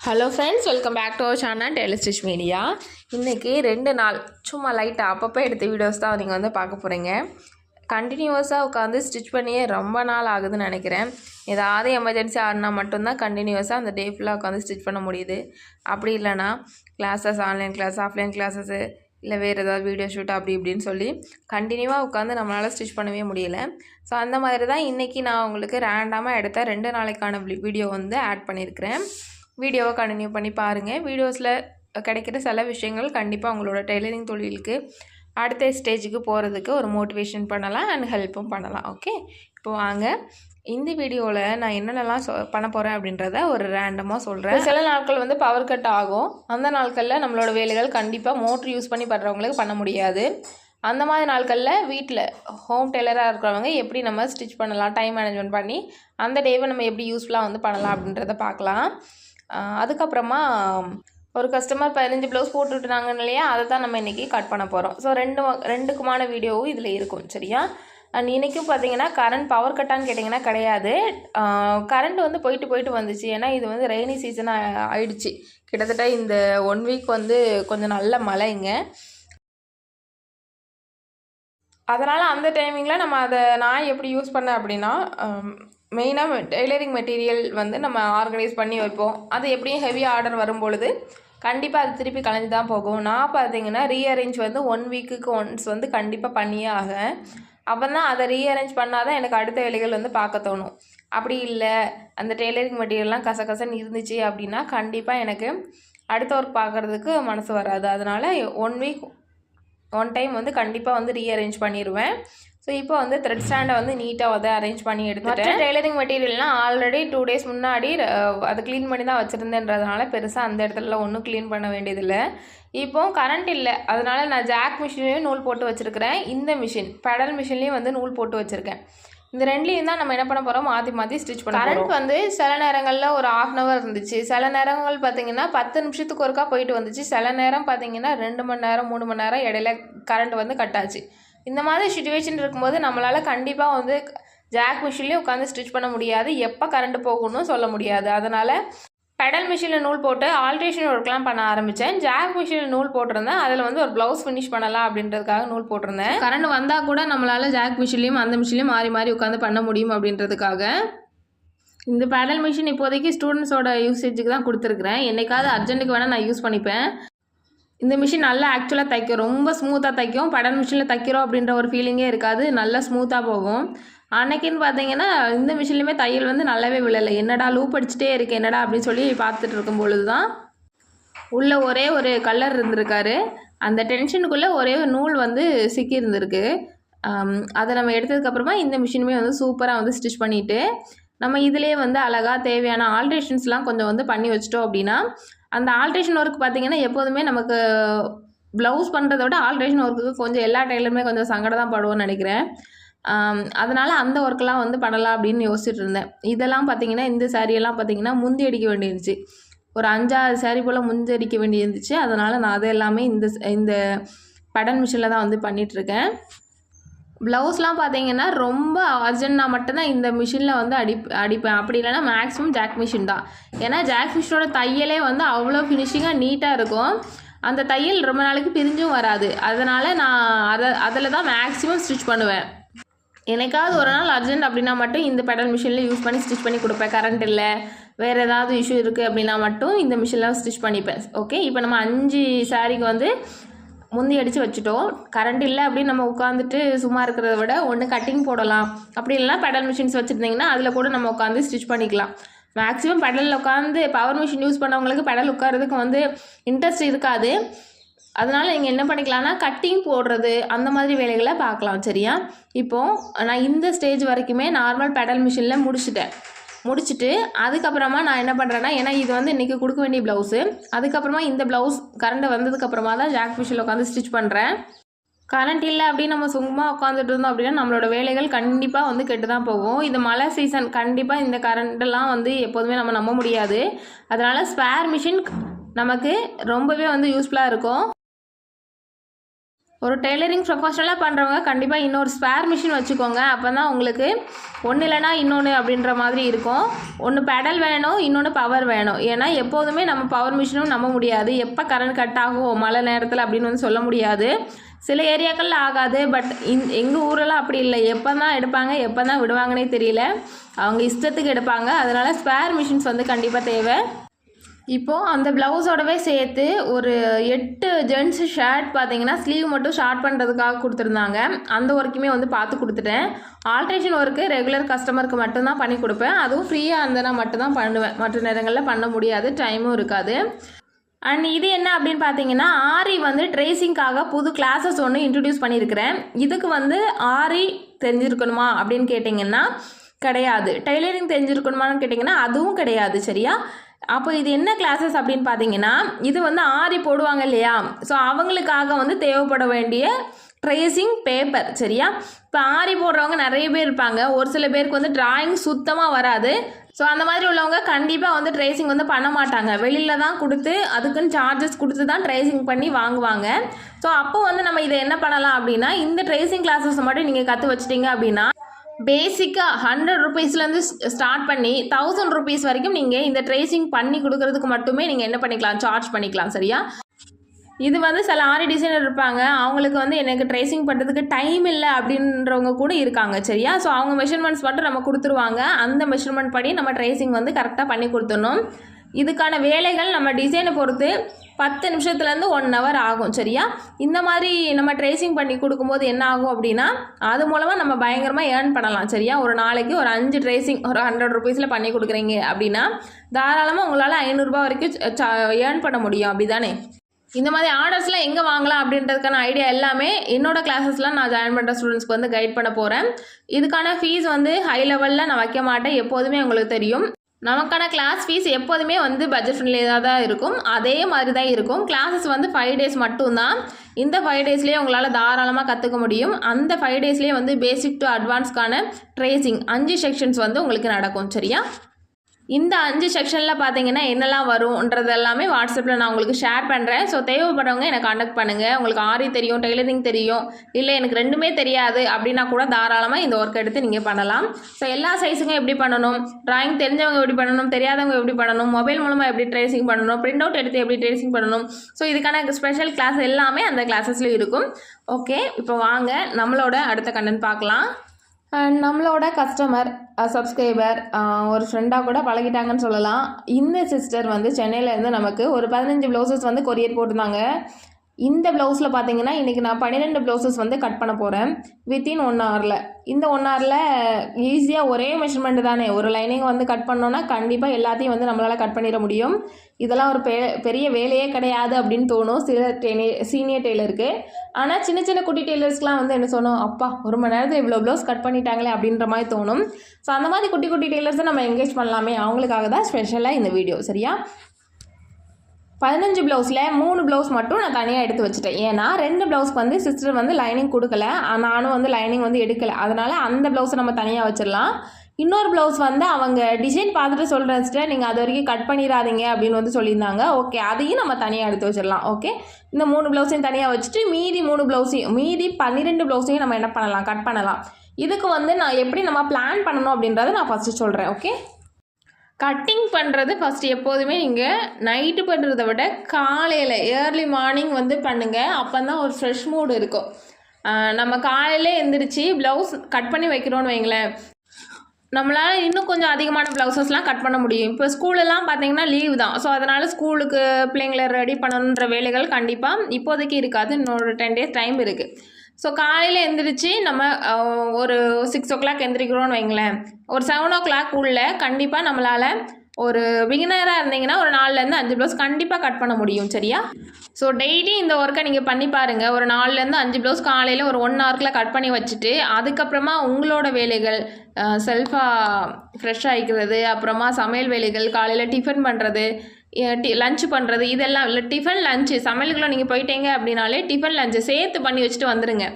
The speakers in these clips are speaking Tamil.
Hello friends welcome back to our channel டெலிஸ்டிச் media இன்றைக்கி ரெண்டு நாள் சும்மா லைட்டாக அப்பப்போ எடுத்த வீடியோஸ் தான் நீங்கள் வந்து பார்க்க போகிறீங்க கண்டினியூவஸாக உட்காந்து ஸ்டிச் பண்ணியே ரொம்ப நாள் ஆகுதுன்னு நினைக்கிறேன். ஏதாவது எமர்ஜென்சி ஆடினா மட்டும்தான் கண்டினியூவஸாக அந்த டே ஃபுல்லாக உட்காந்து ஸ்டிச் பண்ண முடியுது. அப்படி இல்லைனா classes online class offline classes இல்லை வேறு ஏதாவது வீடியோ ஷூட் அப்படி இப்படின்னு சொல்லி கண்டினியூவாக உட்காந்து நம்மளால் ஸ்டிச் பண்ணவே முடியல. ஸோ அந்த மாதிரி தான் இன்றைக்கி நான் உங்களுக்கு ரேண்டமாக எடுத்த ரெண்டு நாளைக்கான வீடியோ வந்து ஆட் பண்ணியிருக்கிறேன். வீடியோவை கண்டினியூ பண்ணி பாருங்கள் வீடியோஸில் கிடைக்கிற சில விஷயங்கள் கண்டிப்பாக உங்களோட டெய்லரிங் தொழிலுக்கு அடுத்த ஸ்டேஜுக்கு போகிறதுக்கு ஒரு மோட்டிவேஷன் பண்ணலாம் அண்ட் ஹெல்ப்பும் பண்ணலாம். ஓகே இப்போ வாங்க. இந்த வீடியோவில் நான் என்னென்னலாம் சொ பண்ண போகிறேன் அப்படின்றத ஒரு ரேண்டமாக சொல்கிறேன் சில நாட்கள் வந்து பவர் கட் ஆகும். அந்த நாட்களில் நம்மளோட வேலைகள் கண்டிப்பாக மோட்ரு யூஸ் பண்ணி பண்ணுறவங்களுக்கு பண்ண முடியாது. அந்த மாதிரி நாட்களில் வீட்டில் ஹோம் டெய்லராக இருக்கிறவங்க எப்படி நம்ம ஸ்டிச் பண்ணலாம் டைம் மேனேஜ்மெண்ட் பண்ணி அந்த டேவை நம்ம எப்படி யூஸ்ஃபுல்லாக வந்து பண்ணலாம் அப்படின்றத பார்க்கலாம். அதுக்கப்புறமா ஒரு கஸ்டமர் பதினஞ்சு ப்ளவுஸ் போட்டுவிட்டாங்க இல்லையா? அதை தான் நம்ம இன்றைக்கி கட் பண்ண போகிறோம் ஸோ ரெண்டு வ- ரெண்டுக்குமான வீடியோவும் இதில் இருக்கும் சரியா? அண்ட் இன்றைக்கும் பார்த்தீங்கன்னா கரண்ட் பவர் கட்டான்னு கேட்டிங்கன்னா கிடையாது. கரண்ட் வந்து போயிட்டு போயிட்டு வந்துச்சு. ஏன்னா இது வந்து ரெய்னி சீசன் ஆயிடுச்சு. கிட்டத்தட்ட இந்த ஒன் வீக் வந்து கொஞ்சம் நல்ல மழைங்க அதனால் அந்த டைமிங்கில் நம்ம அதை நான் எப்படி யூஸ் பண்ணேன் அப்படின்னா மெயினாக டெய்லரிங் மெட்டீரியல் வந்து நம்ம ஆர்கனைஸ் பண்ணி வைப்போம். அது எப்படியும் ஹெவி ஆர்டர் வரும்பொழுது கண்டிப்பாக அது திருப்பி கலைஞ்சு தான் போகும். நான் பார்த்தீங்கன்னா ரீஅரேஞ்ச் வந்து ஒன் வீக்குக்கு ஒன்ஸ் வந்து கண்டிப்பாக பண்ணியே ஆகேன் அப்போ தான் அதை ரீஅரேஞ்ச் பண்ணால் தான் எனக்கு அடுத்த வேலைகள் வந்து பார்க்க தோணும். அப்படி இல்லை அந்த டெய்லரிங் மெட்டீரியல்லாம் கசகசன்னு இருந்துச்சு அப்படின்னா கண்டிப்பாக எனக்கு அடுத்த ஒர்க் பார்க்குறதுக்கு மனசு வராது. அதனால் ஒன் வீக் ஒன் டைம் வந்து கண்டிப்பாக வந்து ரீஅரேஞ்ச் பண்ணிடுவேன் ஸோ இப்போ வந்து த்ரெட் ஸ்டாண்டை வந்து நீட்டாக வந்து அரேஞ்ச் பண்ணி எடுத்துட்டேன். டெய்லரிங் மெட்டீரியல்னால் ஆல்ரெடி டூ டேஸ் முன்னாடி அதை க்ளீன் பண்ணி தான் வச்சுருந்தேன்றதுனால பெருசாக அந்த இடத்துல ஒன்றும் க்ளீன் பண்ண வேண்டியதில்லை. இப்போ கரண்ட் இல்லை. அதனால நான் ஜாக் மிஷின்லேயும் நூல் போட்டு வச்சுருக்கிறேன். இந்த மிஷின் பெடல் மிஷின்லேயும் வந்து நூல் போட்டு வச்சுருக்கேன். இந்த ரெண்டுலேயும் தான் நம்ம என்ன பண்ண போகிறோம் மாற்றி மாற்றி ஸ்டிச் பண்ண கரண்ட் வந்து சில நேரங்களில் ஒரு ஆஃப் அன் ஹவர் இருந்துச்சு. சில நேரங்கள் பார்த்தீங்கன்னா பத்து நிமிஷத்துக்கு ஒருக்கா போயிட்டு வந்துச்சு. சில நேரம் பார்த்தீங்கன்னா ரெண்டு மணி நேரம் மூணு மணி நேரம் இடையில கரண்ட் வந்து கட் ஆச்சு. இந்த மாதிரி சுச்சுவேஷன் இருக்கும்போது நம்மளால் கண்டிப்பாக வந்து ஜாக் மிஷின்லேயே உட்காந்து ஸ்டிச் பண்ண முடியாது. எப்போ கரண்ட் போகணும்னு சொல்ல முடியாது. அதனால் பெடல் மிஷினில் நூல் போட்டு ஆல்ட்ரேஷன் ஒர்க்லாம் பண்ண ஆரம்பித்தேன் ஜாக் மிஷினில் நூல் போட்டிருந்தேன். அதில் வந்து ஒரு ப்ளவுஸ் ஃபினிஷ் பண்ணலாம் அப்படின்றதுக்காக நூல் போட்டிருந்தேன். கரண்ட் வந்தால் கூட நம்மளால் ஜாக் மிஷின்லேயும் அந்த மிஷின்லேயும் மாறி மாறி உட்காந்து பண்ண முடியும் அப்படின்றதுக்காக இந்த பேடல் மிஷின் இப்போதைக்கு ஸ்டூடெண்ட்ஸோட யூசேஜுக்கு தான் கொடுத்துருக்குறேன். என்னைக்காவது அர்ஜென்ட்டுக்கு வேணால் நான் யூஸ் பண்ணிப்பேன். இந்த மிஷின் நல்லா ஆக்சுவலாக தைக்கும். ரொம்ப ஸ்மூத்தாக தைக்கும். படன் மிஷினில் தைக்கிறோம் அப்படின்ற ஒரு ஃபீலிங்கே இருக்காது. நல்லா ஸ்மூத்தாக போகும். அன்னைக்குன்னு பார்த்தீங்கன்னா இந்த மிஷின்லையுமே தையல் வந்து நல்லாவே விழலை. என்னடா லூப் அடிச்சுட்டே இருக்கு என்னடா அப்படின்னு சொல்லி பார்த்துட்டு இருக்கும் பொழுது தான் உள்ளே ஒரே ஒரு கலர் இருந்திருக்காரு. அந்த டென்ஷனுக்குள்ளே ஒரே ஒரு நூல் வந்து சிக்கியிருந்திருக்கு. அதை நம்ம எடுத்ததுக்கப்புறமா இந்த மிஷினுமே வந்து சூப்பராக வந்து ஸ்டிச் பண்ணிவிட்டு நம்ம இதிலே வந்து அழகாக தேவையான ஆல்ட்ரேஷன்ஸ்லாம் கொஞ்சம் வந்து பண்ணி வச்சிட்டோம் அப்படின்னா அந்த ஆல்ட்ரேஷன் ஒர்க் பார்த்தீங்கன்னா எப்போதுமே நமக்கு ப்ளவுஸ் பண்ணுறத விட ஆல்ட்ரேஷன் ஒர்க்குக்கு கொஞ்சம் எல்லா டைலருமே கொஞ்சம் சங்கடம் தான் படுவோம்னு நினைக்கிறேன். அதனால் அந்த ஒர்க்கெலாம் வந்து பண்ணலாம் அப்படின்னு யோசிச்சுட்டு இருந்தேன். இதெல்லாம் பார்த்தீங்கன்னா இந்த சாரியெல்லாம் பார்த்தீங்கன்னா முந்தி அடிக்க வேண்டியிருந்துச்சு. ஒரு அஞ்சாறு சாரி போல் முந்தி அடிக்க வேண்டியிருந்துச்சு. அதனால் நான் அதை எல்லாமே இந்த இந்த படன் மிஷினில் தான் வந்து பண்ணிகிட்ருக்கேன் ப்ளவுஸ்லாம் பார்த்தீங்கன்னா ரொம்ப அர்ஜென்ட்னா மட்டும்தான் இந்த மிஷினில் வந்து அடி அடிப்பேன். அப்படி இல்லைன்னா மேக்ஸிமம் ஜாக் மிஷின் தான். ஏன்னா ஜாக் மிஷினோட தையலே வந்து அவ்வளோ ஃபினிஷிங்காக நீட்டாக இருக்கும். அந்த தையல் ரொம்ப நாளைக்கு பிரிஞ்சும் வராது. அதனால் நான் அதை அதில் தான் மேக்ஸிமம் ஸ்டிச் பண்ணுவேன். எனக்காவது ஒரு நாள் அர்ஜென்ட் அப்படின்னா மட்டும் இந்த பெடல் மிஷினில் யூஸ் பண்ணி ஸ்டிச் பண்ணி கொடுப்பேன். கரண்ட் இல்லை வேறு ஏதாவது இஷ்யூ இருக்குது அப்படின்னா மட்டும் இந்த மிஷினில் ஸ்டிச் பண்ணிப்பேன். ஓகே இப்போ நம்ம அஞ்சு சாரீக்கு வந்து முந்தி அடித்து வச்சுட்டோம். கரண்ட் இல்லை அப்படின்னு நம்ம உட்காந்துட்டு சும்மா இருக்கிறத விட ஒன்று கட்டிங் போடலாம். அப்படி இல்லைனா பெடல் மிஷின்ஸ் வச்சுருந்தீங்கன்னா அதில் கூட நம்ம உட்காந்து ஸ்டிச் பண்ணிக்கலாம். மேக்ஸிமம் பெடலில் உட்காந்து பவர் மிஷின் யூஸ் பண்ணவங்களுக்கு பெடல் உட்காரதுக்கு வந்து இன்ட்ரெஸ்ட் இருக்காது. அதனால் நீங்கள் என்ன பண்ணிக்கலாம்னா கட்டிங் போடுறது அந்த மாதிரி வேலைகளை பார்க்கலாம் சரியா? இப்போது நான் இந்த ஸ்டேஜ் வரைக்குமே நார்மல் பெடல் மிஷினில் முடிச்சுட்டேன். முடிச்சுட்டு அதுக்கப்புறமா நான் என்ன பண்ணுறேன்னா ஏன்னா இது வந்து இன்றைக்கி கொடுக்க வேண்டிய ப்ளவுஸு அதுக்கப்புறமா இந்த ப்ளவுஸ் கரண்ட் வந்ததுக்கப்புறமா தான் ஜாக் ஃபிஷில் உட்காந்து ஸ்டிச் பண்ணுறேன் கரண்ட் இல்லை அப்படின்னு நம்ம சும்மா உட்காந்துட்டு இருந்தோம் அப்படின்னா நம்மளோட வேலைகள் கண்டிப்பாக வந்து கெட்டு தான் போகும். இது மழை சீசன் கண்டிப்பாக இந்த கரண்ட்டெல்லாம் வந்து எப்போதுமே நம்ம நம்ப முடியாது. அதனால் ஸ்பேர் மிஷின் நமக்கு ரொம்பவே வந்து யூஸ்ஃபுல்லாக இருக்கும். ஒரு டெய்லரிங் ப்ரொஃபஷனலாக பண்ணுறவங்க கண்டிப்பாக இன்னொரு ஸ்பேர் மிஷின் வச்சுக்கோங்க. அப்போ தான் உங்களுக்கு ஒன்று இல்லைனா இன்னொன்று அப்படின்ற மாதிரி இருக்கும். ஒன்று பெடல் வேணும் இன்னொன்று பவர் வேணும். ஏன்னா எப்போதுமே நம்ம பவர் மிஷினும் நம்ப முடியாது. எப்போ கரண்ட் கட் ஆகும் மழை நேரத்தில் அப்படின்னு வந்து சொல்ல முடியாது. சில ஏரியாக்களில் ஆகாது பட் இந் எங்கள் ஊரெல்லாம் அப்படி இல்லை. எப்போ தான் எடுப்பாங்க எப்போ தான் விடுவாங்கன்னே தெரியல. அவங்க இஷ்டத்துக்கு எடுப்பாங்க. அதனால் ஸ்பேர் மிஷின்ஸ் வந்து கண்டிப்பாக தேவை. இப்போது அந்த ப்ளவுஸோடவே சேர்த்து ஒரு எட்டு ஜென்ஸ் ஷர்ட் பார்த்தீங்கன்னா ஸ்லீவ் மட்டும் ஷார்ட் பண்ணுறதுக்காக கொடுத்துருந்தாங்க. அந்த ஒர்க்குமே வந்து பார்த்து கொடுத்துட்டேன். ஆல்ட்ரேஷன் ஒர்க்கு ரெகுலர் கஸ்டமருக்கு மட்டும்தான் பண்ணி கொடுப்பேன். அதுவும் ஃப்ரீயாக இருந்தேன்னா மட்டும்தான் பண்ணுவேன். மற்ற நேரங்களில் பண்ண முடியாது. டைமும் இருக்காது. அண்ட் இது என்ன அப்படின்னு பார்த்தீங்கன்னா ஆரி வந்து ட்ரேசிங்காக புது கிளாஸஸ் ஒன்று இன்ட்ரடியூஸ் பண்ணியிருக்கிறேன். இதுக்கு வந்து ஆரி தெரிஞ்சிருக்கணுமா அப்படின்னு கேட்டிங்கன்னா கிடையாது. டெய்லரிங் தெரிஞ்சிருக்கணுமான்னு கேட்டிங்கன்னா அதுவும் கிடையாது. சரியா? அப்போ இது என்ன கிளாஸஸ் அப்படின்னு பார்த்தீங்கன்னா இது வந்து ஆரி போடுவாங்க இல்லையா? ஸோ அவங்களுக்காக வந்து தேவைப்பட வேண்டிய ட்ரேசிங் பேப்பர் சரியா? இப்போ ஆரி போடுறவங்க நிறைய பேர் இருப்பாங்க. ஒரு சில பேருக்கு வந்து டிராயிங் சுத்தமாக வராது. ஸோ அந்த மாதிரி உள்ளவங்க கண்டிப்பாக வந்து ட்ரேசிங் வந்து பண்ண மாட்டாங்க. வெளியில் தான் கொடுத்து அதுக்குன்னு சார்ஜஸ் கொடுத்து தான் ட்ரேசிங் பண்ணி வாங்குவாங்க. ஸோ அப்போ வந்து நம்ம இதை என்ன பண்ணலாம் அப்படின்னா இந்த ட்ரேசிங் கிளாஸஸ் மட்டும் நீங்கள் கற்று வச்சிட்டிங்க அப்படின்னா பேசிக்காக ஹண்ட்ரட் ருபீஸ்லேருந்து ஸ்டார்ட் பண்ணி தௌசண்ட் ருபீஸ் வரைக்கும் நீங்கள் இந்த ட்ரேசிங் பண்ணி கொடுக்கறதுக்கு மட்டுமே நீங்கள் என்ன பண்ணிக்கலாம்? சார்ஜ் பண்ணிக்கலாம் சரியா? இது வந்து சில ஆரி டிசைனர் இருப்பாங்க. அவங்களுக்கு வந்து எனக்கு ட்ரேசிங் பண்ணுறதுக்கு டைம் இல்லை அப்படின்றவங்க கூட இருக்காங்க சரியா? ஸோ அவங்க மெஷர்மெண்ட்ஸ் மட்டும் நம்ம கொடுத்துருவாங்க. அந்த மெஷர்மெண்ட் படி நம்ம ட்ரேசிங் வந்து கரெக்டாக பண்ணி கொடுத்துடணும். இதுக்கான வேலைகள் நம்ம டிசைனை பொறுத்து பத்து நிமிஷத்துலேருந்து ஒன் ஹவர் ஆகும் சரியா? இந்த மாதிரி நம்ம ட்ரேசிங் பண்ணி கொடுக்கும்போது என்ன ஆகும் அப்படின்னா அது மூலமாக நம்ம பயங்கரமாக ஏர்ன் பண்ணலாம் சரியா? ஒரு நாளைக்கு ஒரு அஞ்சு ட்ரேசிங் ஒரு ஹண்ட்ரட் ருபீஸில் பண்ணி கொடுக்குறீங்க அப்படின்னா தாராளமாக உங்களால் ஐநூறுரூபா வரைக்கும் ஏர்ன் பண்ண முடியும் அப்படி தானே இந்த மாதிரி ஆர்டர்ஸ்லாம் எங்கே வாங்கலாம் அப்படின்றதுக்கான ஐடியா எல்லாமே என்னோட கிளாஸஸ்லாம் நான் ஜாயின் பண்ணுற ஸ்டூடெண்ட்ஸ்க்கு வந்து கைட் பண்ண போகிறேன் இதுக்கான ஃபீஸ் வந்து ஹை லெவலில் நான் வைக்க மாட்டேன் எப்போதுமே உங்களுக்கு தெரியும். நமக்கான கிளாஸ் ஃபீஸ் எப்போதுமே வந்து பட்ஜெட் ஃப்ரெண்ட்லியாக தான் இருக்கும். அதே மாதிரி தான் இருக்கும். கிளாஸஸ் வந்து ஃபைவ் டேஸ் மட்டும்தான். இந்த ஃபைவ் டேஸ்லேயே உங்களால் தாராளமாக கற்றுக்க முடியும். அந்த ஃபைவ் டேஸ்லேயே வந்து பேசிக் டு அட்வான்ஸ்க்கான ட்ரேசிங் அஞ்சு செக்ஷன்ஸ் வந்து உங்களுக்கு நடக்கும். சரியா? இந்த அஞ்சு செக்ஷனில் பார்த்தீங்கன்னா என்னெல்லாம் வரும்ன்றது எல்லாமே வாட்ஸ்அப்பில் நான் உங்களுக்கு ஷேர் பண்ணுறேன் ஸோ தேவைப்படுறவங்க எனக்கு காண்டக்ட் பண்ணுங்கள் உங்களுக்கு ஆரி தெரியும் டெய்லரிங் தெரியும் இல்லை எனக்கு ரெண்டுமே தெரியாது அப்படின்னா கூட தாராளமாக இந்த ஒர்க் எடுத்து நீங்கள் பண்ணலாம். ஸோ எல்லா சைஸுக்கும் எப்படி பண்ணணும்? ட்ராயிங் தெரிஞ்சவங்க எப்படி பண்ணணும்? தெரியாதவங்க எப்படி பண்ணணும்? மொபைல் மூலமாக எப்படி ட்ரேசிங் பண்ணணும்? பிரிண்ட் அவுட் எடுத்து எப்படி ட்ரேசிங் பண்ணணும்? ஸோ இதுக்கான ஸ்பெஷல் கிளாஸ் எல்லாமே அந்த கிளாஸஸில் இருக்கும். ஓகே இப்போ வாங்க நம்மளோட அடுத்த கண்டென்ட் பார்க்கலாம். நம்மளோட கஸ்டமர் சப்ஸ்கிரைபர் ஒரு ஃப்ரெண்டாக கூட பழகிட்டாங்கன்னு சொல்லலாம். இந்த சிஸ்டர் வந்து சென்னையிலேருந்து நமக்கு ஒரு பதினஞ்சு ப்ளவுசஸ் வந்து கொரியர் போட்டிருந்தாங்க. இந்த ப்ளவுஸில் பார்த்தீங்கன்னா இன்றைக்கி நான் பன்னிரெண்டு ப்ளவுசஸ் வந்து கட் பண்ண போகிறேன் வித்தின் ஒன் ஹவரில் இந்த ஒன் ஹவரில் ஈஸியாக ஒரே மெஷர்மெண்ட் தானே. ஒரு லைனிங் வந்து கட் பண்ணோன்னா கண்டிப்பாக எல்லாத்தையும் வந்து நம்மளால் கட் பண்ணிட முடியும். இதெல்லாம் ஒரு பெ பெரிய வேலையே கிடையாது அப்படின்னு தோணும். சில டெய்லி சீனியர் டெய்லருக்கு ஆனால் சின்ன சின்ன குட்டி டெய்லர்ஸ்க்குலாம் வந்து என்ன சொன்னோம்? அப்பா ஒரு மணி நேரத்தில் இவ்வளோ ப்ளவுஸ் கட் பண்ணிட்டாங்களே அப்படின்ற மாதிரி தோணும். ஸோ அந்த மாதிரி குட்டி குட்டி டெய்லர்ஸை நம்ம என்கேஜ் பண்ணலாமே. அவங்களுக்காக தான் ஸ்பெஷலாக இந்த வீடியோ சரியா? பதினஞ்சு ப்ளவுஸில் மூணு ப்ளவுஸ் மட்டும் நான் தனியாக எடுத்து வச்சுட்டேன். ஏன்னா ரெண்டு ப்ளவுஸ்க்கு வந்து சிஸ்டர் வந்து லைனிங் கொடுக்கல. நானும் வந்து லைனிங் வந்து எடுக்கலை. அதனால் அந்த ப்ளவுஸை நம்ம தனியாக வச்சிடலாம். இன்னொரு ப்ளவுஸ் வந்து அவங்க டிசைன் பார்த்துட்டு சொல்கிறேன் சிஸ்டர் நீங்கள் அது வரைக்கும் கட் பண்ணிடாதீங்க அப்படின்னு வந்து சொல்லியிருந்தாங்க. ஓகே அதையும் நம்ம தனியாக எடுத்து வச்சிடலாம். ஓகே இந்த மூணு ப்ளவுஸையும் தனியாக வச்சுட்டு மீதி மூணு ப்ளவுஸையும் மீதி பன்னிரெண்டு ப்ளவுஸையும் நம்ம என்ன பண்ணலாம்? கட் பண்ணலாம். இதுக்கு வந்து நான் எப்படி நம்ம பிளான் பண்ணணும் அப்படின்றத நான் ஃபஸ்ட்டு சொல்கிறேன் ஓகே கட்டிங் பண்ணுறது ஃபஸ்ட்டு எப்போதுமே நீங்கள் நைட்டு பண்ணுறத விட காலையில் ஏர்லி மார்னிங் வந்து பண்ணுங்கள் அப்போ தான் ஒரு ஃப்ரெஷ் மூடு இருக்கும். நம்ம காலையில் எழுந்திரிச்சு ப்ளவுஸ் கட் பண்ணி வைக்கிறோன்னு வைங்களேன். நம்மளால் இன்னும் கொஞ்சம் அதிகமான ப்ளவுசஸ்லாம் கட் பண்ண முடியும். இப்போ ஸ்கூலெல்லாம் பார்த்தீங்கன்னா லீவ் தான். ஸோ அதனால் ஸ்கூலுக்கு பிள்ளைங்களை ரெடி பண்ணணுன்ற வேலைகள் கண்டிப்பாக இப்போதைக்கு இருக்காது. இன்னொரு டென் டேஸ் டைம் இருக்குது ஸோ காலையில் எந்திரிச்சு நம்ம ஒரு சிக்ஸ் ஓ கிளாக் எந்திரிக்கிறோன்னு வைங்களேன். ஒரு செவன் ஓ கிளாக் உள்ள கண்டிப்பாக நம்மளால் ஒரு பிகினராக இருந்தீங்கன்னா ஒரு நாலுலேருந்து அஞ்சு ப்ளவுஸ் கண்டிப்பாக கட் பண்ண முடியும் சரியா? ஸோ டெய்லி இந்த ஒர்க்கை நீங்கள் பண்ணி பாருங்கள் ஒரு நாலுலேருந்து அஞ்சு ப்ளவுஸ் காலையில் ஒரு ஒன் ஹவர்க்கில் கட் பண்ணி வச்சுட்டு அதுக்கப்புறமா உங்களோட வேலைகள் செல்ஃபாக ஃப்ரெஷ் ஆகிக்கிறது அப்புறமா சமையல் வேலைகள் காலையில் டிஃபன் பண்ணுறது லஞ்சு பண்ணுறது இதெல்லாம் இல்லை. டிஃபன் லஞ்சு சமையலுக்குள்ள நீங்கள் போயிட்டீங்க அப்படின்னாலே டிஃபன் லஞ்சு சேர்த்து பண்ணி வச்சுட்டு வந்துடுங்க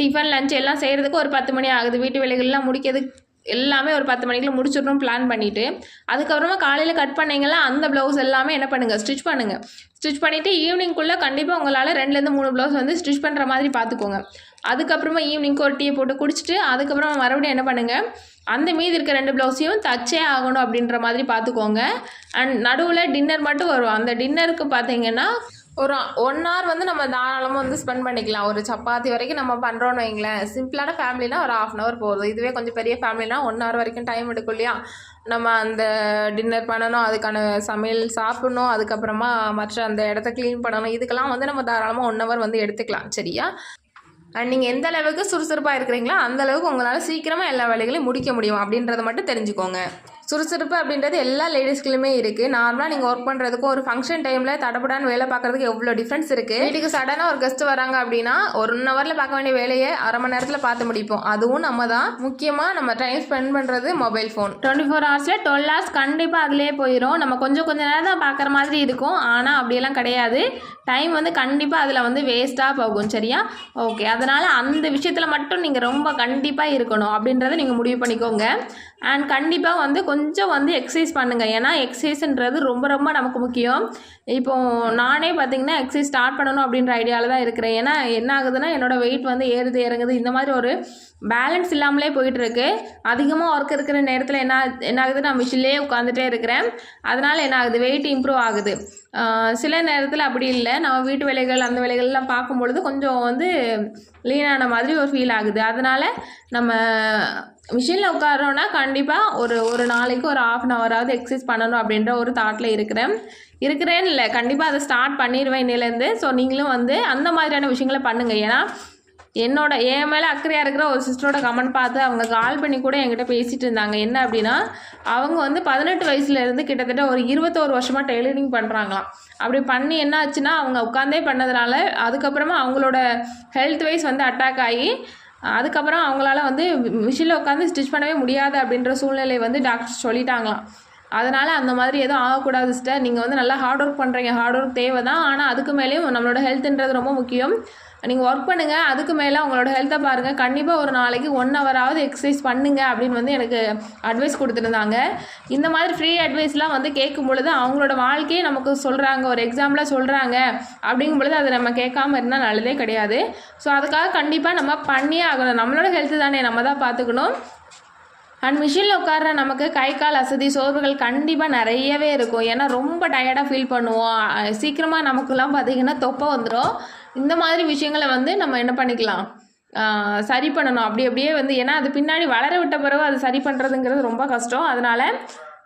டிஃபன் லஞ்ச் எல்லாம் செய்கிறதுக்கு ஒரு பத்து மணி ஆகுது. வீட்டு வேலைகள்லாம் முடிக்கிறதுக்கு எல்லாமே ஒரு பத்து மணிக்குள்ள முடிச்சிடணும் பிளான் பண்ணிவிட்டு அதுக்கப்புறமா காலையில் கட் பண்ணிங்கன்னா அந்த ப்ளவுஸ் எல்லாமே என்ன பண்ணுங்கள் ஸ்டிச் பண்ணுங்கள் ஸ்டிச் பண்ணிவிட்டு ஈவினிங்குள்ளே கண்டிப்பாக உங்களால் ரெண்டுலேருந்து மூணு ப்ளவுஸ் வந்து ஸ்டிச் பண்ணுற மாதிரி பார்த்துக்கோங்க அதுக்கப்புறமா ஈவினிங்க்கு ஒரு டீயை போட்டு குடிச்சிட்டு அதுக்கப்புறமா மறுபடியும் என்ன பண்ணுங்கள் அந்த மீதி இருக்க ரெண்டு ப்ளவுஸையும் தச்சே ஆகணும் அப்படின்ற மாதிரி பார்த்துக்கோங்க அண்ட் நடுவில் டின்னர் மட்டும் வரும். அந்த டின்னருக்கு பார்த்தீங்கன்னா ஒரு ஒன் ஹவர் வந்து நம்ம தாராளமாக வந்து ஸ்பெண்ட் பண்ணிக்கலாம். ஒரு சப்பாத்தி வரைக்கும் நம்ம பண்ணுறோன்னு வைங்களேன். சிம்பிளான ஃபேமிலினா ஒரு half அன் ஹவர் போதும். இதுவே கொஞ்சம் பெரிய ஃபேமிலினா ஒன் ஹவர் வரைக்கும் டைம் எடுக்கும் இல்லையா? நம்ம அந்த டின்னர் பண்ணணும் அதுக்கான சமையல் சாப்பிடணும் அதுக்கப்புறமா மற்ற அந்த இடத்த க்ளீன் பண்ணணும். இதுக்கெல்லாம் வந்து நம்ம தாராளமாக ஒன் ஹவர் வந்து எடுத்துக்கலாம். சரியா? அண்ட் நீங்கள் எந்த அளவுக்கு சுறுசுறுப்பாக இருக்கிறீங்களோ அந்த அளவுக்கு உங்களால் சீக்கிரமாக எல்லா வேலைகளையும் முடிக்க முடியும் அப்படின்றத மட்டும் தெரிஞ்சுக்கோங்க. சுறுசுறுப்பு அப்படின்றது எல்லா லேடிஸ்க்குலையுமே இருக்குது நார்மலாக நீங்கள் ஒர்க் பண்ணுறதுக்கும் ஒரு ஃபங்க்ஷன் டைமில் தடப்படான்னு வேலை பார்க்குறதுக்கு எவ்வளோ டிஃப்ரென்ஸ் இருக்குது வீட்டுக்கு சடனாக ஒரு கெஸ்ட் வராங்க அப்படின்னா ஒரு ஒன் ஹவரில் பார்க்க வேண்டிய வேலையை அரை மணி நேரத்தில் பார்த்து முடிப்போம். அதுவும் நம்ம தான். முக்கியமாக நம்ம டைம் ஸ்பெண்ட் பண்ணுறது மொபைல் ஃபோன் டுவெண்ட்டி ஃபோர் ஹவர்ஸில் டுவெல் ஹவர்ஸ் கண்டிப்பாக அதிலே போயிடும் நம்ம கொஞ்சம் கொஞ்ச நேரம் தான் பார்க்குற மாதிரி இருக்கும். ஆனால் அப்படியெல்லாம் கிடையாது. டைம் வந்து கண்டிப்பாக அதில் வந்து வேஸ்ட்டாக போகும். சரியா? ஓகே அதனால் அந்த விஷயத்தில் மட்டும் நீங்கள் ரொம்ப கண்டிப்பாக இருக்கணும் அப்படின்றத நீங்கள் முடிவு பண்ணிக்கோங்க. அண்ட் கண்டிப்பாக வந்து கொஞ்சம் வந்து எக்ஸசைஸ் பண்ணுங்கள் ஏன்னா எக்ஸசைஸ்ன்றது ரொம்ப ரொம்ப நமக்கு முக்கியம். இப்போ நானே பார்த்தீங்கன்னா எக்ஸசைஸ் ஸ்டார்ட் பண்ணணும் அப்படின்ற ஐடியாவில் தான் இருக்கிறேன். ஏன்னா என்ன ஆகுதுன்னா என்னோடய வெயிட் வந்து ஏறுது இறங்குது. இந்த மாதிரி ஒரு பேலன்ஸ் இல்லாமலே போயிட்டுருக்கு. அதிகமாக ஒர்க் இருக்கிற நேரத்தில் என்ன என்ன ஆகுது? நான் மிஷின்லேயே உட்காந்துட்டே இருக்கிறேன். அதனால் என்ன ஆகுது? வெயிட் இம்ப்ரூவ் ஆகுது. சில நேரத்தில் அப்படி இல்லை. நம்ம வீட்டு வேலைகள் அந்த வேலைகள்லாம் பார்க்கும் பொழுது கொஞ்சம் வந்து லீனான மாதிரி ஒரு ஃபீல் ஆகுது. அதனால் நம்ம மிஷினில் உட்காரோன்னா கண்டிப்பாக ஒரு ஒரு நாளைக்கு ஒரு ஆஃப் அன் ஹவராவது எக்ஸசைஸ் பண்ணணும் அப்படின்ற ஒரு தாட்டில் இருக்கிறேன். இருக்கிறேன்னு இல்லை கண்டிப்பாக அதை ஸ்டார்ட் பண்ணிடுவேன் இன்னிலேருந்து. ஸோ நீங்களும் வந்து அந்த மாதிரியான விஷயங்களை பண்ணுங்கள் ஏன்னா என்னோட என் மேலே அக்கறையாக இருக்கிற ஒரு சிஸ்டரோட கமெண்ட் பார்த்து அவங்க கால் பண்ணி கூட என்கிட்ட பேசிகிட்டு இருந்தாங்க. என்ன அப்படின்னா அவங்க வந்து பதினெட்டு வயசுலேருந்து கிட்டத்தட்ட ஒரு இருபத்தோரு வருஷமாக டெய்லரிங் பண்ணுறாங்களாம் அப்படி பண்ணி என்ன ஆச்சுன்னா அவங்க உட்காந்தே பண்ணதுனால அதுக்கப்புறமா அவங்களோட ஹெல்த் வைஸ் வந்து அட்டாக் ஆகி அதுக்கப்புறம் அவங்களால வந்து மிஷினில் உட்காந்து ஸ்டிச் பண்ணவே முடியாது அப்படின்ற சூழ்நிலை வந்து டாக்டர் சொல்லிட்டாங்களாம். அதனால் அந்த மாதிரி எதுவும் ஆகக்கூடாது சிஸ்டர் நீங்கள் வந்து நல்லா ஹார்ட் ஒர்க் பண்ணுறீங்க ஹார்ட் ஒர்க் தேவை தான் ஆனால் அதுக்கு மேலேயும் நம்மளோட ஹெல்த்துன்றது ரொம்ப முக்கியம். நீங்கள் ஒர்க் பண்ணுங்கள் அதுக்கு மேலே உங்களோட ஹெல்த்தை பாருங்கள் கண்டிப்பாக ஒரு நாளைக்கு ஒன் ஹவராவது எக்ஸசைஸ் பண்ணுங்கள் அப்படின்னு வந்து எனக்கு அட்வைஸ் கொடுத்துருந்தாங்க. இந்த மாதிரி ஃப்ரீ அட்வைஸ்லாம் வந்து கேட்கும் பொழுது அவங்களோட வாழ்க்கையை நமக்கு சொல்கிறாங்க ஒரு எக்ஸாம்பிளாக சொல்கிறாங்க அப்படிங்கும் பொழுது அதை நம்ம கேட்காம இருந்தால் நல்லதே கிடையாது. ஸோ அதுக்காக கண்டிப்பாக நம்ம பண்ணியே ஆகணும். நம்மளோட ஹெல்த்து தானே நம்ம தான் பார்த்துக்கணும் அண்ட் மிஷினில் உட்கார்ற நமக்கு கை கால் அசதி சோர்வுகள் கண்டிப்பாக நிறையவே இருக்கும். ஏன்னா ரொம்ப டயர்டாக ஃபீல் பண்ணுவோம். சீக்கிரமாக நமக்குலாம் பார்த்திங்கன்னா தொப்பை வந்துடும் இந்த மாதிரி விஷயங்களை வந்து நம்ம என்ன பண்ணிக்கலாம்? சரி பண்ணணும். அப்படி அப்படியே வந்து ஏன்னா அது பின்னாடி வளர விட்ட பிறகு அது சரி பண்ணுறதுங்கிறது ரொம்ப கஷ்டம். அதனால்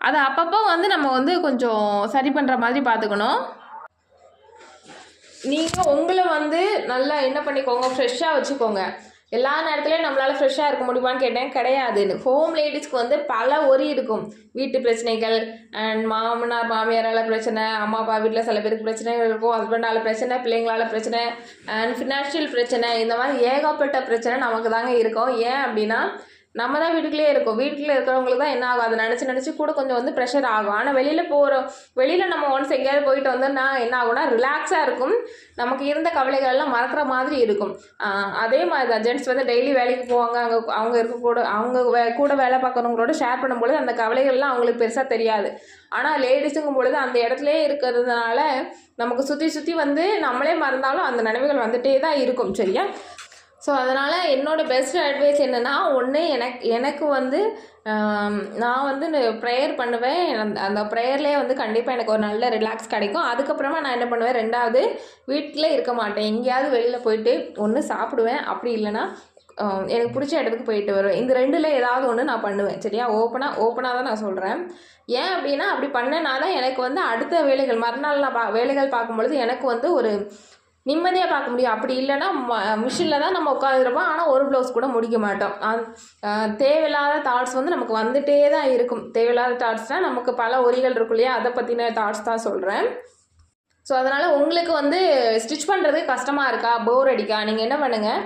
அதை அப்பப்போ வந்து நம்ம வந்து கொஞ்சம் சரி பண்ணுற மாதிரி பார்த்துக்கணும். நீங்கள் உங்களை வந்து நல்லா என்ன பண்ணிக்கோங்க ஃப்ரெஷ்ஷாக வச்சுக்கோங்க. எல்லா நேரத்துலையும் நம்மளால் ஃப்ரெஷ்ஷாக இருக்க முடியுமான்னு கேட்டேன். கிடையாது ஹோம் லேடிஸ்க்கு வந்து பல ஒரி இருக்கும். வீட்டு பிரச்சனைகள் அண்ட் மாமனார் மாமியாரால் பிரச்சனை அம்மா அப்பா வீட்டில் சில பேருக்கு பிரச்சனைகள் இருக்கும். ஹஸ்பண்டால் பிரச்சனை பிள்ளைங்களால பிரச்சனை அண்ட் ஃபினான்ஷியல் பிரச்சனை இந்த மாதிரி ஏகப்பட்ட பிரச்சனை நமக்கு தாங்க இருக்கும். ஏன் அப்படின்னா நம்ம தான் வீட்டுக்குள்ளேயே இருக்கோம். வீட்டில் இருக்கிறவங்களுக்கு தான் என்ன ஆகும்? அதை நினச்சி நினச்சி கூட கொஞ்சம் வந்து ப்ரெஷர் ஆகும். ஆனால் வெளியில் போகிறோம் வெளியில் நம்ம ஒன்ஸ் எங்கேயாவது போயிட்டு வந்தோம்னா என்ன ஆகும்னா ரிலாக்ஸாக இருக்கும். நமக்கு இருந்த கவலைகள் எல்லாம் மறக்கிற மாதிரி இருக்கும். அதே மாதிரி தான். ஜென்ட்ஸ் வந்து டெய்லி வேலைக்கு போவாங்க. அங்கே அவங்க இருக்க கூட அவங்க வே கூட வேலை பார்க்குறவங்களோட ஷேர் பண்ணும்பொழுது அந்த கவலைகள்லாம் அவங்களுக்கு பெருசாக தெரியாது. ஆனால் லேடிஸுங்கும் பொழுது அந்த இடத்துலயே இருக்கிறதுனால நமக்கு சுற்றி சுற்றி வந்து நம்மளே மறந்தாலும் அந்த நினைவுகள் வந்துட்டே தான் இருக்கும். சரியா? ஸோ அதனால் என்னோடய பெஸ்ட் அட்வைஸ் என்னென்னா ஒன்று எனக்கு எனக்கு வந்து நான் வந்து ப்ரேயர் பண்ணுவேன். அந்த அந்த ப்ரேயர்லேயே வந்து கண்டிப்பாக எனக்கு ஒரு நல்ல ரிலாக்ஸ் கிடைக்கும். அதுக்கப்புறமா நான் என்ன பண்ணுவேன்? ரெண்டாவது வீட்டில் இருக்க மாட்டேன். எங்கேயாவது வெளியில் போயிட்டு ஒன்று சாப்பிடுவேன். அப்படி இல்லைன்னா எனக்கு பிடிச்ச இடத்துக்கு போயிட்டு வருவேன். இந்த ரெண்டில் ஏதாவது ஒன்று நான் பண்ணுவேன். சரியா? ஓப்பனாக ஓப்பனாக தான் நான் சொல்கிறேன் ஏன் அப்படின்னா அப்படி பண்ணனால தான் எனக்கு வந்து அடுத்த வேலைகள் மறுநாள் நான் பா வேலைகள் பார்க்கும்பொழுது எனக்கு வந்து ஒரு நிம்மதியாக பார்க்க முடியும். அப்படி இல்லைன்னா மிஷினில் தான் நம்ம உட்காந்துருப்போம் ஆனால் ஒரு ப்ளவுஸ் கூட முடிக்க மாட்டோம். அந்- தேவையில்லாத தாட்ஸ் வந்து நமக்கு வந்துட்டே தான் இருக்கும். தேவையில்லாத தாட்ஸ்னால் நமக்கு பல ஒரிகள் இருக்கும் இல்லையா? அதை பற்றின தாட்ஸ் தான் சொல்கிறேன் ஸோ அதனால் உங்களுக்கு வந்து ஸ்டிச் பண்ணுறது கஷ்டமாக இருக்கா? போர் அடிக்கா? நீங்கள் என்ன பண்ணுங்கள்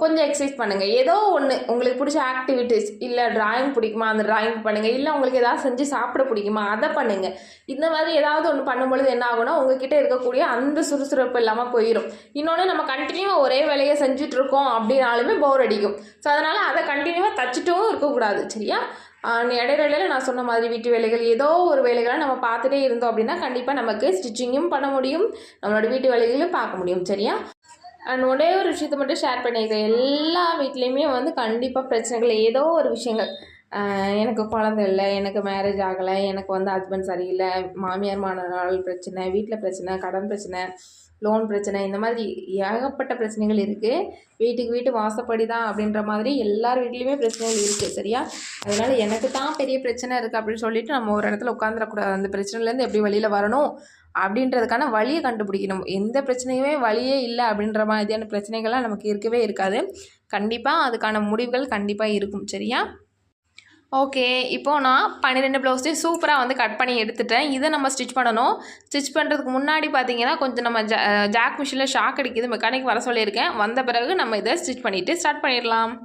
கொஞ்சம் எக்ஸசைஸ் பண்ணுங்கள் ஏதோ ஒன்று உங்களுக்கு பிடிச்ச ஆக்டிவிட்டீஸ் இல்லை டிராயிங் பிடிக்குமா? அந்த டிராயிங் பண்ணுங்கள் இல்லை உங்களுக்கு ஏதாவது செஞ்சு சாப்பிட பிடிக்குமா? அதை பண்ணுங்கள் இந்த மாதிரி ஏதாவது ஒன்று பண்ணும்பொழுது என்ன ஆகும்னா உங்ககிட்ட இருக்கக்கூடிய அந்த சுறுசுறுப்பு இல்லாமல் போயிடும் இன்னொன்று நம்ம கண்டினியூவாக ஒரே வேலையை செஞ்சுட்டு இருக்கோம் அப்படின்னாலுமே போர் அடிக்கும். ஸோ அதனால் அதை கண்டினியூவாக தச்சுட்டும் இருக்கக்கூடாது. சரியா? இடையிடையில் நான் சொன்ன மாதிரி வீட்டு வேலைகள் ஏதோ ஒரு வேலைகளை நம்ம பார்த்துட்டே இருந்தோம் அப்படின்னா கண்டிப்பாக நமக்கு ஸ்டிச்சிங்கும் பண்ண முடியும். நம்மளோட வீட்டு வேலைகளையும் பார்க்க முடியும். சரியா? அண்ட் ஒரே ஒரு விஷயத்த மட்டும் ஷேர் பண்ணியிருக்கேன் எல்லா வீட்லேயுமே வந்து கண்டிப்பாக பிரச்சனைகள் ஏதோ ஒரு விஷயங்கள். எனக்கு குழந்தை இல்லை எனக்கு மேரேஜ் ஆகலை எனக்கு வந்து ஹஸ்பண்ட் சரியில்லை மாமியார் மாணவர்கள் பிரச்சனை வீட்டில் பிரச்சனை கடன் பிரச்சனை லோன் பிரச்சனை இந்த மாதிரி ஏகப்பட்ட பிரச்சனைகள் இருக்குது வீட்டுக்கு வீட்டு வாசப்படி தான் அப்படின்ற மாதிரி எல்லார் வீட்லேயுமே பிரச்சனைகள் இருக்குது சரியா? அதனால் எனக்கு தான் பெரிய பிரச்சனை இருக்குது அப்படின்னு சொல்லிட்டு நம்ம ஒரு இடத்துல உட்காந்துடக்கூடாது அந்த பிரச்சனைலேருந்து எப்படி வெளியில் வரணும்? அப்படின்றதுக்கான வழியை கண்டுபிடிக்கணும். எந்த பிரச்சனையுமே வழியே இல்லை அப்படின்ற மாதிரியான பிரச்சனைகள்லாம் நமக்கு இருக்கவே இருக்காது. கண்டிப்பாக அதுக்கான முடிவுகள் கண்டிப்பாக இருக்கும். சரியா? ஓகே. இப்போது நான் பன்னிரெண்டு ப்ளவுஸையும் சூப்பராக வந்து கட் பண்ணி எடுத்துட்டேன். இதை நம்ம ஸ்டிச் பண்ணணும். ஸ்டிச் பண்ணுறதுக்கு முன்னாடி பார்த்தீங்கன்னா கொஞ்சம் நம்ம ஜா ஜாக் மிஷினில் ஷாக் அடிக்குது. மெக்கானிக் வர சொல்லியிருக்கேன். வந்த பிறகு நம்ம இதை ஸ்டிச் பண்ணிவிட்டு ஸ்டார்ட் பண்ணிடலாம்.